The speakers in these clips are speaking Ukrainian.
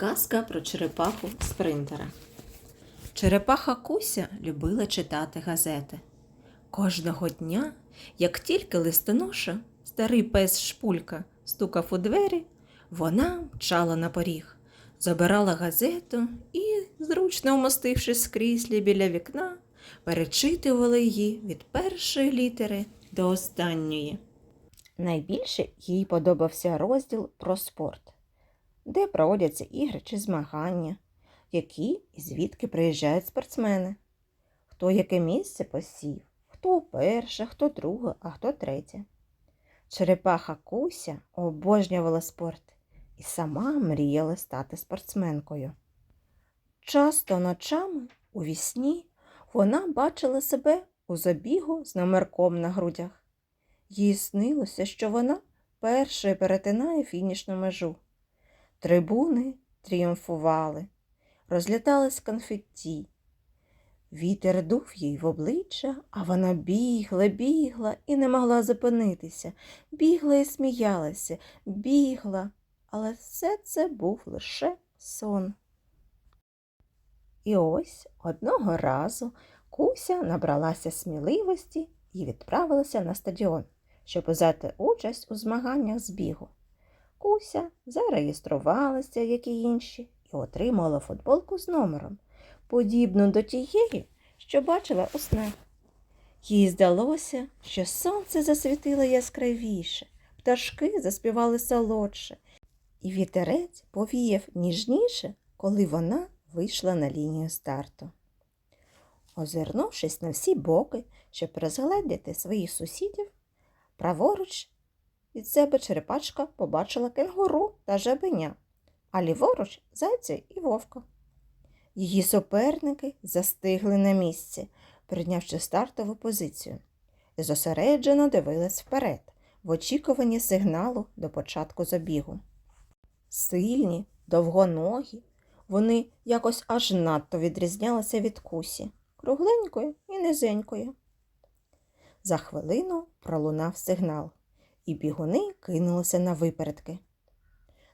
Казка про черепаху спринтера. Черепаха Куся любила читати газети. Кожного дня, як тільки листоноша, старий пес Шпулька стукав у двері, вона мчала на поріг, забирала газету і, зручно вмостившись в кріслі біля вікна, перечитувала її від першої літери до останньої. Найбільше їй подобався розділ про спорт де проводяться ігри чи змагання, які і звідки приїжджають спортсмени, хто яке місце посів, хто перше, хто друге, а хто третє. Черепаха Куся обожнювала спорт і сама мріяла стати спортсменкою. Часто ночами у вісні вона бачила себе у забігу з номерком на грудях. Їй снилося, що вона першою перетинає фінішну межу. Трибуни тріумфували, розлітались конфетті. Вітер дув їй в обличчя, а вона бігла, бігла і не могла зупинитися, бігла і сміялася, бігла, але все це був лише сон. І ось одного разу Куся набралася сміливості і відправилася на стадіон, щоб взяти участь у змаганнях з бігу. Куся зареєструвалася, як і інші, і отримала футболку з номером, подібну до тієї, що бачила у снах. Їй здалося, що сонце засвітило яскравіше, пташки заспівали солодше, і вітерець повіяв ніжніше, коли вона вийшла на лінію старту. Озирнувшись на всі боки, щоб розгледіти своїх сусідів, праворуч від себе черепачка побачила кенгуру та жабеня, а ліворуч зайця і вовка. Її суперники застигли на місці, прийнявши стартову позицію, зосереджено дивились вперед, в очікуванні сигналу до початку забігу. Сильні, довгоногі, вони якось аж надто відрізнялися від кусі, кругленької і низенької. За хвилину пролунав сигнал і бігуни кинулися на випередки.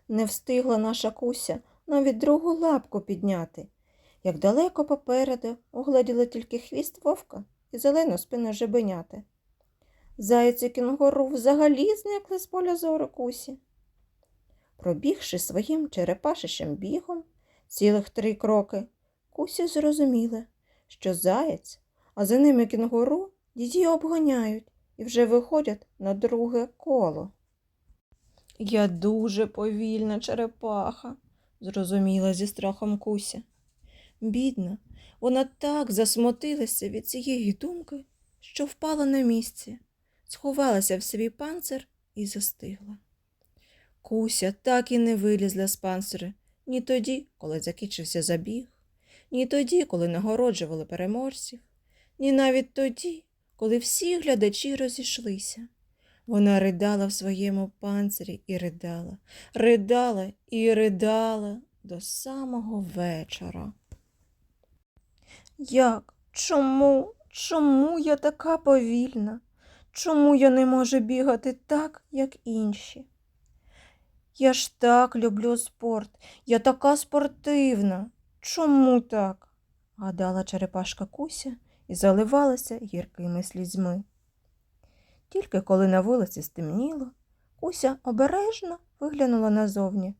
Не встигла наша куся навіть другу лапку підняти, як далеко попереду угледіла тільки хвіст вовка і зелену спину жебеняти. Зайці кінгуру взагалі зникли з поля зору кусі. Пробігши своїм черепашищем бігом цілих три кроки, куся зрозуміла, що заєць, а за ними кінгуру її обганяють і вже виходять на друге коло. Я дуже повільна черепаха, зрозуміла зі страхом Куся. Бідна, вона так засмотилася від цієї думки, що впала на місці, сховалася в свій панцир і застигла. Куся так і не вилізла з панцири ні тоді, коли закінчився забіг, ні тоді, коли нагороджували переможців, ні навіть тоді, коли всі глядачі розійшлися. Вона ридала в своєму панцирі і ридала, ридала і ридала до самого вечора. Як? Чому? Чому я така повільна? Чому я не можу бігати так, як інші? Я ж так люблю спорт, я така спортивна. Чому так? гадала черепашка Куся і заливалася гіркими слізьми. Тільки коли на вулиці стемніло, Куся обережно виглянула назовні.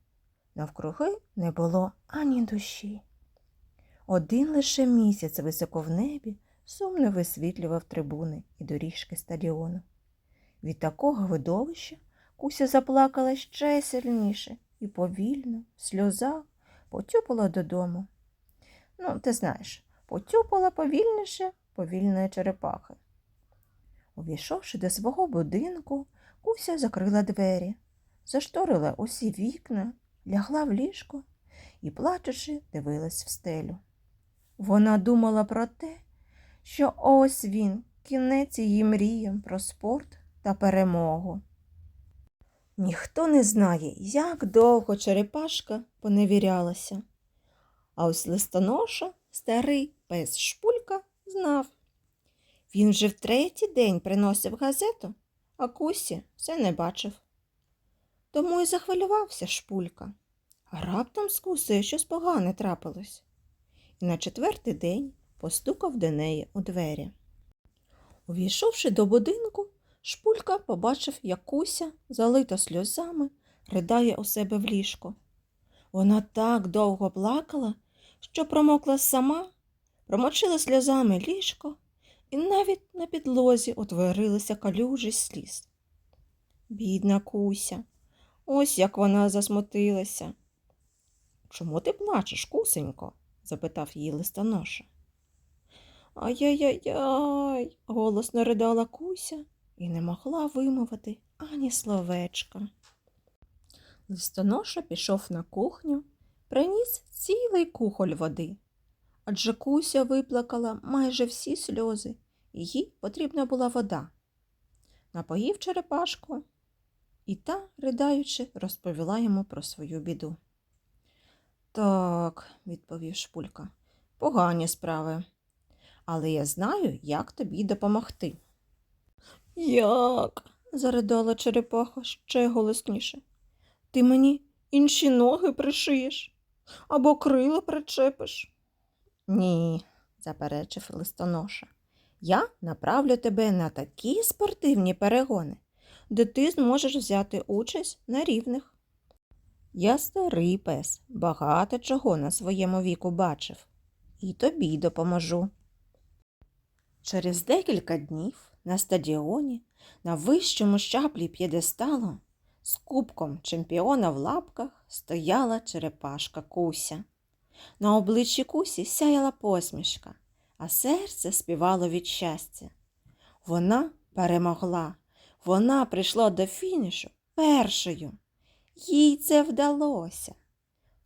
Навкруги не було ані душі. Один лише місяць високо в небі сумно висвітлював трибуни і доріжки стадіону. Від такого видовища Куся заплакала ще сильніше і повільно, в сльозах, потюпала додому. Ну, ти знаєш, потюпала повільніше повільної черепахи. Увійшовши до свого будинку, Куся закрила двері, зашторила усі вікна, лягла в ліжко і, плачучи, дивилась в стелю. Вона думала про те, що ось він, кінець її мріям про спорт та перемогу. Ніхто не знає, як довго черепашка поневірялася. А ось листоноша, старий пес шпулька, знав. Він вже в третій день приносив газету, а Кусі все не бачив. Тому й захвилювався шпулька. А раптом з кусею щось погане трапилось. І на четвертий день постукав до неї у двері. Увійшовши до будинку, Шпулька побачив, як Куся, залита сльозами, ридає у себе в ліжко. Вона так довго плакала, що промокла сама, промочила сльозами ліжко, і навіть на підлозі утворилися калюжі сліз. Бідна Куся, ось як вона засмутилася. Чому ти плачеш, кусенько? запитав її листоноша. Ай-яй-яй, голосно ридала Куся і не могла вимовити ані словечка. Листоноша пішов на кухню, приніс цілий кухоль води. Адже Куся виплакала майже всі сльози, їй потрібна була вода. Напоїв черепашку, і та, ридаючи, розповіла йому про свою біду. Так, відповів Шпулька, погані справи. Але я знаю, як тобі допомогти. Як? заридала черепаха ще голосніше. Ти мені інші ноги пришиєш або крила причепиш. Ні, заперечив листоноша. Я направлю тебе на такі спортивні перегони, де ти зможеш взяти участь на рівних. Я старий пес, багато чого на своєму віку бачив, і тобі допоможу. Через декілька днів на стадіоні на вищому щаблі п'єдесталу з кубком чемпіона в лапках стояла черепашка Куся. На обличчі Кусі сяяла посмішка, а серце співало від щастя. Вона перемогла, вона прийшла до фінішу першою. Їй це вдалося.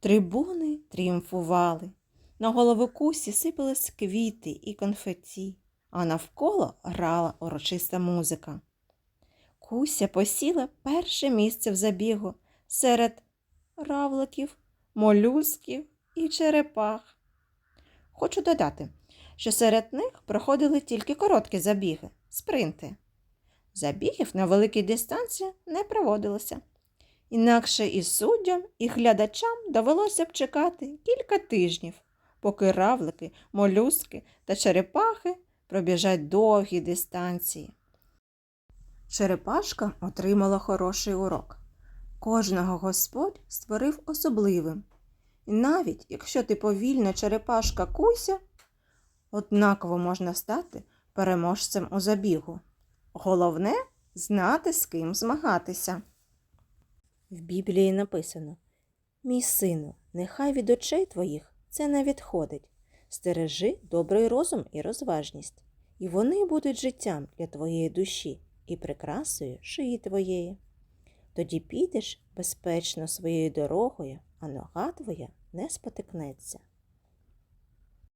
Трибуни тріумфували. На голову Кусі сипались квіти і конфеті, а навколо грала урочиста музика. Куся посіла перше місце в забігу серед равликів, молюсків і черепах. Хочу додати, що серед них проходили тільки короткі забіги, спринти. Забігів на великій дистанції не проводилося. Інакше і суддям, і глядачам довелося б чекати кілька тижнів, поки равлики, молюски та черепахи пробіжать довгі дистанції. Черепашка отримала хороший урок. Кожного Господь створив особливим. І навіть якщо ти повільна черепашка Куся, однаково можна стати переможцем у забігу. Головне знати, з ким змагатися. В Біблії написано Мій сину, нехай від очей твоїх це не відходить. Стережи добрий розум і розважність, і вони будуть життям для твоєї душі і прикрасою шиї твоєї. Тоді підеш безпечно своєю дорогою, а нога твоя не спотикнеться.